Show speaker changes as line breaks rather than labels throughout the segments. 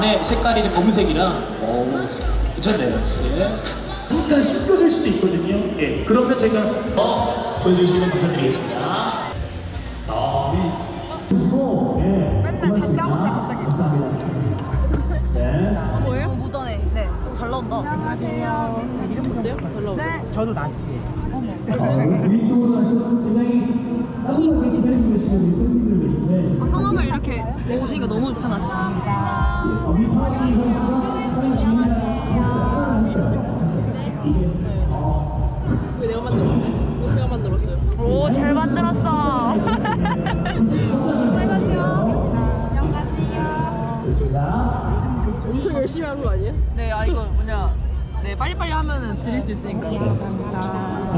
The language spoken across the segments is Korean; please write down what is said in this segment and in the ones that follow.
안에 색깔이 이제 검은색이라 오, 괜찮네요. 예. 약간 숨겨질 수도 있거든요. 예. 그러면 제가 어, 보여주시면 감사드리겠습니다. 아, 그리고 예.
맨날 다 짜먹자 갑자기.
감사합니다. 네.
뭐예요? 무던해. 네. 잘 나온다.
안녕하세요.
어때요? 잘 나온다.
네.
저도 나중에
위쪽으로 가시면 굉장히 따뜻하게 기다리고 계시는 팬분들 계신데
아, 성함을 이렇게 오시니까 너무 편하시다.
이게 어,
왜 내가 만들었는데? 왜 제가 만들었어요?
오, 잘 만들었어.
엄청 열심히 하는 거 아니에요? 네, 아 이거 뭐냐. 네, 빨리빨리 하면은 드릴 수 있으니까.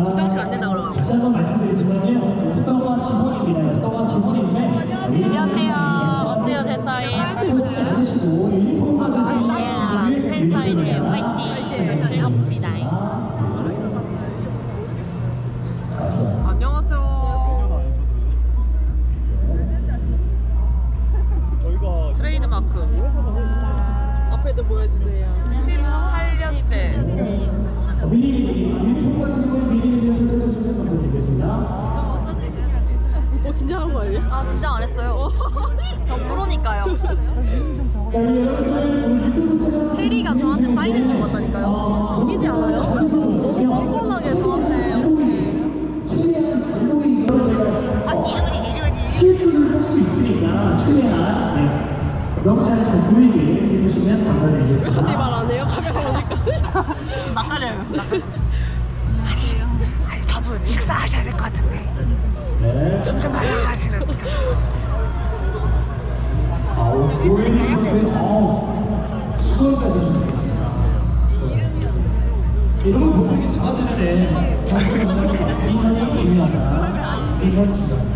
조장식 안 된다 그러고.
다시 한번 말씀드리지만요. 엽서가 기본입니다. 엽서가 기본인데
안녕하세요. 어때요, 제 사인?
명찰 잘 보이게 해주시면 감사드리겠습니다.
갑자기 말안 해요? 카메라 오니까.
낯가려요.
저분 식사하셔야 될 것 같은데
네.
좀 말라가시는
아우, 고객님 어, 수고까지 준비했습니다. 이런 보통이 작아지는데 장수 건강이 굉장히 중요하다. 이건 중요하다.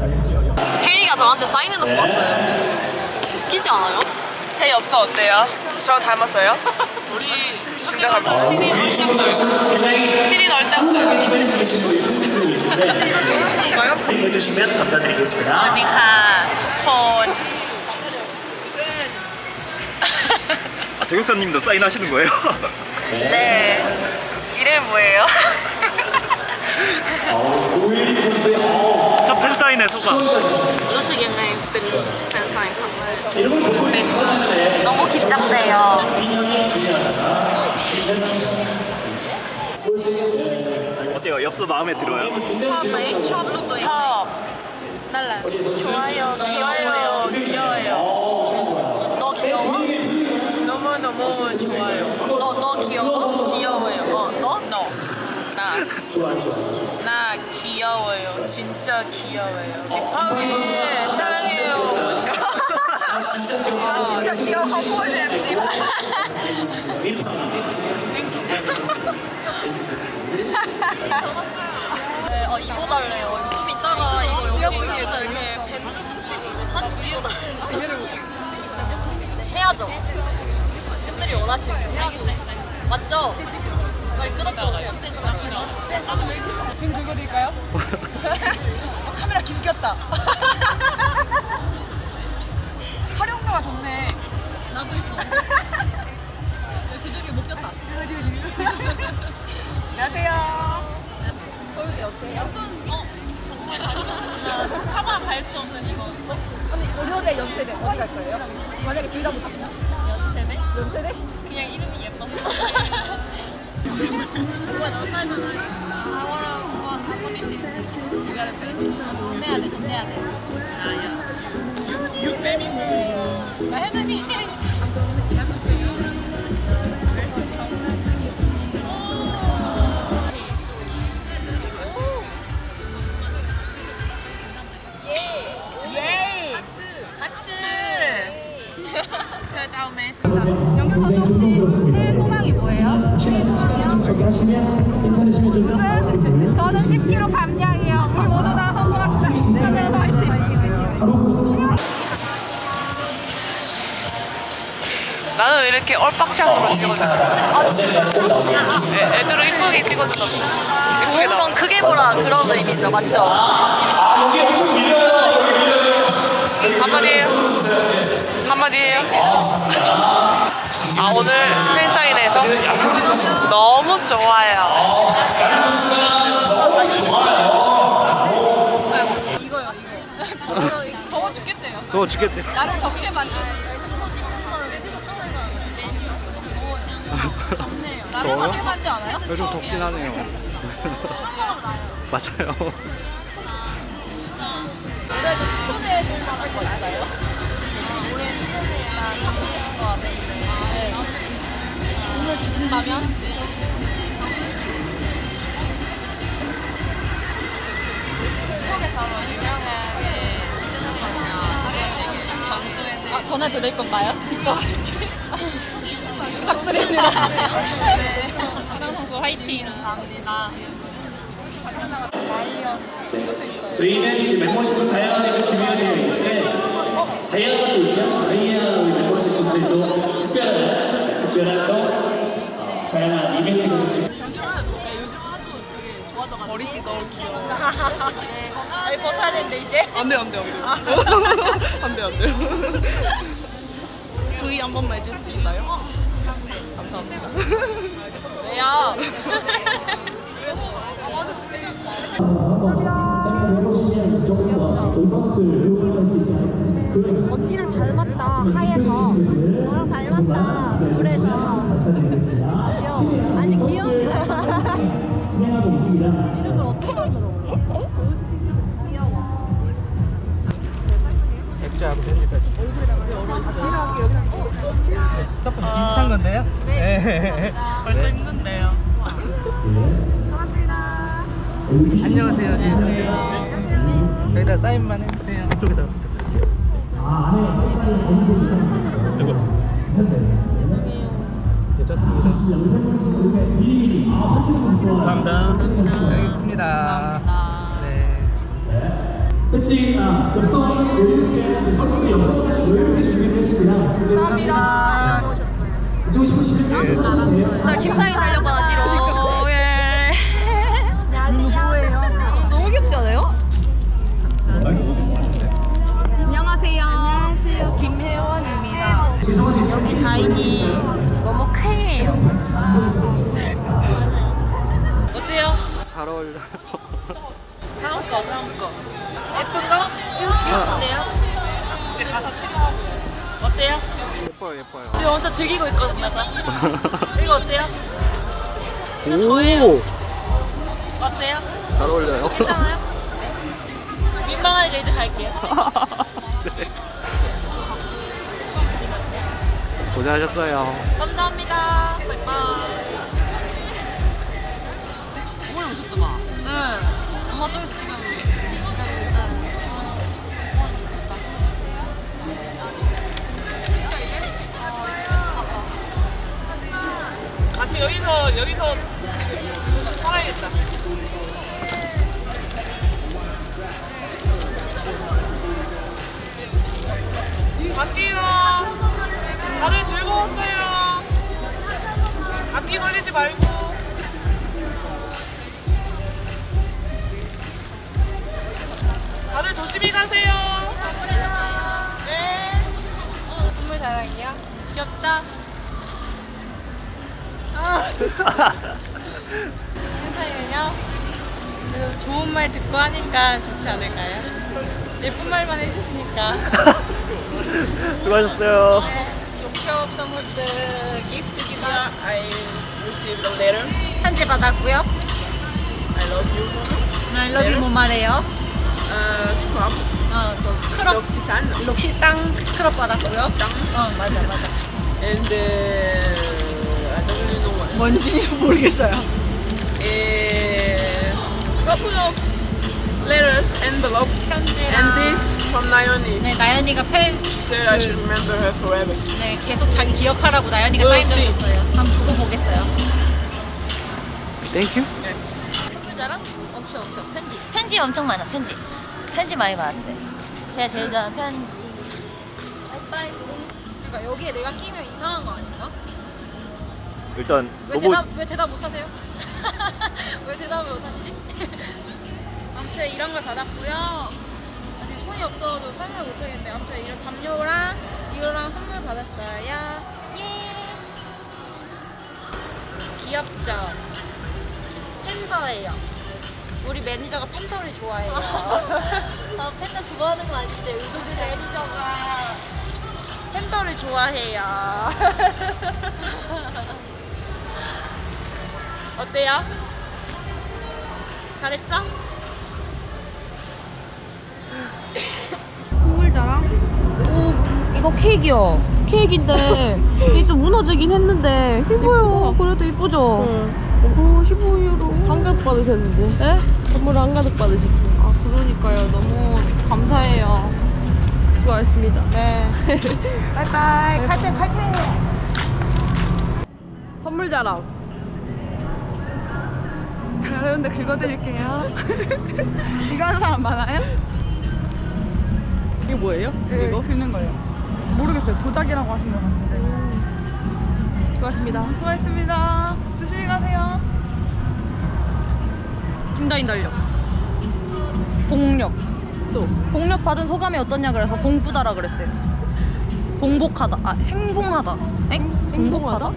테리가 저한테 사인해 놓고 네. 왔어요. 웃기지 않아요?
제 엽서 어때요? 저 닮았어요? 우리 진짜 닮았어요.
아,
시린 얼짱.
기다리고 계신 분이 분들이 계신데 해주시면 감사드리겠습니다.
그러니까 콘.
아, 도경사님도 사인하시는 거예요?
네. 네. 이름 뭐예요?
어, 오일이 선수의 어,
팬사인회 소감
너무 긴장돼요
어때요? 엽서 마음에 들어요?
좋아요 귀여워요 귀여워요
너 귀여워?
너무너무 좋아요
너 너 귀여워?
귀여워요 어, 너? 너 나.
좋아, 좋아, 좋아.
나 귀여워요 진짜 귀여워요 리파우리 사랑해요
아, 진짜 귀여워.
진짜 귀여워 MC
네, 어, 입어달래요. 이거 좀 이따가 이거 여기 여기다 이렇게 밴드 붙이고
꼈다
활용도가 좋네.
나도 있어 그중에 못 꼈다
안녕하세요.
서울대 어때요? 완전 어 정말 가고 싶지만 차마 갈 수 없는 이거
언니 고려대 연세대 어디 갈 거예요? 만약에 둘다 붙으면
연세대?
연세대?
그냥 이름이 예뻐서 오빠 너 살면 아와랑 와 아무리시 이거를 전내야 돼 전내야
나는
저는 이렇게 얼박샷으로 찍어줘요. 애- 애들은 이쁘게 찍어주던데.
좋은 건 크게 보라 그런 의미죠, 맞죠?
아 여기 엄청 밀려요. 여기 밀려요.
한마디 해요. 한마디 해요. 아 오늘 팬사인회에서 너무 좋아요.
야구 선수가 너무 좋아요.
이거요, 이거.
더워 죽겠대요.
더워.
나를 덥게
찍는
나를 덥게 만지 않아요?
요즘 덥긴 하네요.
추운 거보다 나아요.
맞아요.
그래도 추천해 줄 만한 거 있어요? 올해 팬사인회가 참여하신 것 같은데.
돈을 주신다면?
틱톡에서 유명하게 팬사인회 전수회를
아, 전해 드릴 건가요? 직접 부탁드립니다. 하나 선수 화이팅.
감사합니다.
저희는 이제 멤버십도 다양하게 좀 준비가 되어 있는데 다양한 또 있죠. 다이아 우리 멤버십 분들도 특별한 특별한 또 어, 다양한 이벤트가 좀 진-
요즘 하도 되게 좋아져가지고 머리띠 너무 귀여워. 아니 벗어야 되는데 이제. 안돼 안돼 안돼. 안돼 안돼. V 한 번만 해줄 수 있나요?
그
언니랑 닮았다 하에서 너랑 닮았다
감사드리겠습니다.
귀여워. 아니 귀엽다
진행하고 있습니다.
이름을 어떻게 들어?
비슷한 건데요? 네.
벌써 힘든데요.
안녕하세요. 안녕하세요. 여기다 사인만 해주세요. 이쪽에다.
아, 안에 색깔이 검은색이요. 괜찮네요.
괜찮습니다.
아, 거
감사합니다. 알겠습니다. 네.
끝이 아, 엽서는 여유롭게 선수들 엽서는 여유롭게 준비했습니다. 감사합니다. 좀 싶으시면 하시면 돼요.
나 김사인 달려받아 뒤로. 예. 너무 귀엽지 않아요?
안녕하세요 안녕하세요 김혜원입니다
죄송한데
여기 다인이 너무 쾌해요.
어때요?
잘 어울려.
다음 거 다음 거. 예쁜 거? 이거 귀여운데요? 이제 가서 치료하고. 어때요?
예뻐요, 예뻐요.
지금 엄청 즐기고 있거든요, 저. 이거 어때요? 이거
오,
저예요. 어때요?
잘 어울려요.
괜찮아요? 민망하니까 이제 갈게요.
네. 고생하셨어요.
감사합니다. 바이바이. 오늘 오셨더만.
응. 엄마 저기 지금.
여기서 살아야겠다. 갈게요. 다들 즐거웠어요. 감기 걸리지 말고. 다들 조심히 가세요. 네.
선물 자랑이요? 귀엽다. 괜찮이는요? 그래도 좋은 말 듣고 하니까 좋지 않을까요? 예쁜 말만 해주시니까.
수고하셨어요.
쇼업 선물들 기프트 기다
I received a letter.
편지 받았고요.
I love you.
I love you 뭐 말해요?
Uh, scrub.
어, 그 스크럽
L'Occitane.
록시땅 스크럽 받았고요. 어, 맞아 맞아.
And uh,
뭔지 모르겠어요.
A couple of letters, envelope, and
편지랑
this from Naomi.
네, 나연이가 팬
She said I should remember her forever.
네, 계속 자기 기억하라고 나연이가
We'll
사인
see.
해줬어요. 한번 두고 보겠어요.
땡큐.
자랑? 없어 없어 편지. 편지 엄청 많아 편지. 편지 많이 받았어요. 제가 제일 좋아하는 편지. 바이바이. 그러니까 여기에 내가 끼면 이상한 거 아닌가?
일단
왜
로봇
대답 왜 대답 못 하세요? 왜 대답을 못 하시지? 아무튼 이런 걸 받았고요. 아직 손이 없어서 설명 못 하겠는데 아무튼 이런 담요랑 이거랑 선물 받았어요. 예. 귀엽죠? 팬더예요. 우리 매니저가 팬더를 좋아해요. 아 팬더 좋아하는 건 아닌데 우리 매니저가 팬더를 좋아해요. 어때요? 잘했죠?
선물자랑 오 이거 케이크요. 케이크인데 이게 좀 무너지긴 했는데 이뻐요. 그래도 이쁘죠? 오 15유로. 한가득 받으셨는데? 네? 선물 한가득 받으셨어요 아 그러니까요. 너무 감사해요. 수고하셨습니다. 네. 바이바이. 칼퇴 칼퇴 선물 자랑 자 여러분들 긁어드릴게요 이거 하는 사람 많아요? 이게 뭐예요?
네,
이거?
긁는 거예요. 모르겠어요. 도자기라고 하신 것 같은데.
수고하셨습니다
수고하셨습니다. 조심히 가세요.
김다인 달력 복력 또 복력 받은 소감이 어떠냐 그래서 봉부다라 그랬어요 봉복하다 아 행복하다 엥? 행복하다?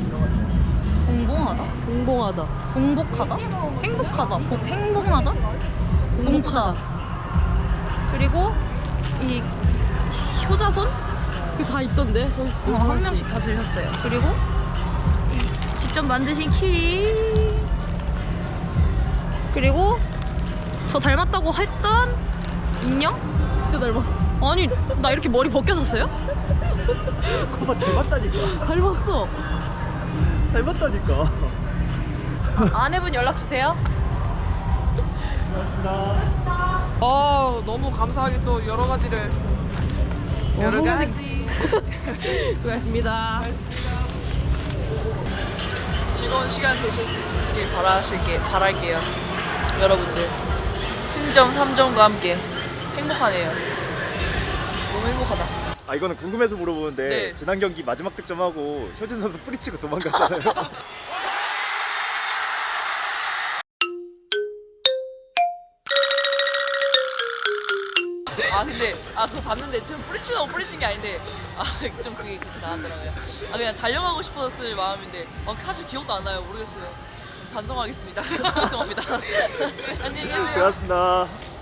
봉봉하다? 봉봉하다 봉복하다? 행복하다 봉, 행복하다? 봉부다 그리고 이 효자손? 그게 다 있던데 어, 한 명씩 다 주셨어요 그리고 이 직접 만드신 키리 그리고 저 닮았다고 했던 인형? 진짜 닮았어. 아니 나 이렇게 머리 벗겨졌어요?
그거 닮았다니까
닮았어.
닮았다니까
아내분 연락 주세요.
어, 너무 감사하게 또 여러 가지를 여러 가지.
수고하셨습니다.
즐거운 시간 되셨길 바라실게, 바랄게요. 여러분들. 승점 3점과 함께 행복하네요. 너무 행복하다.
아 이거는 궁금해서 물어보는데
네.
지난 경기 마지막 득점하고 효진 선수 뿌리치고 도망갔잖아요
아 근데 아 그거 봤는데 좀 뿌리치고 뿌리친 게 아닌데 아 좀 그게 그렇게 나왔더라고요. 아 그냥 달려가고 싶었을 마음인데 어, 사실 기억도 안 나요. 모르겠어요. 반성하겠습니다. 죄송합니다. 안녕히 계세요.
고맙습니다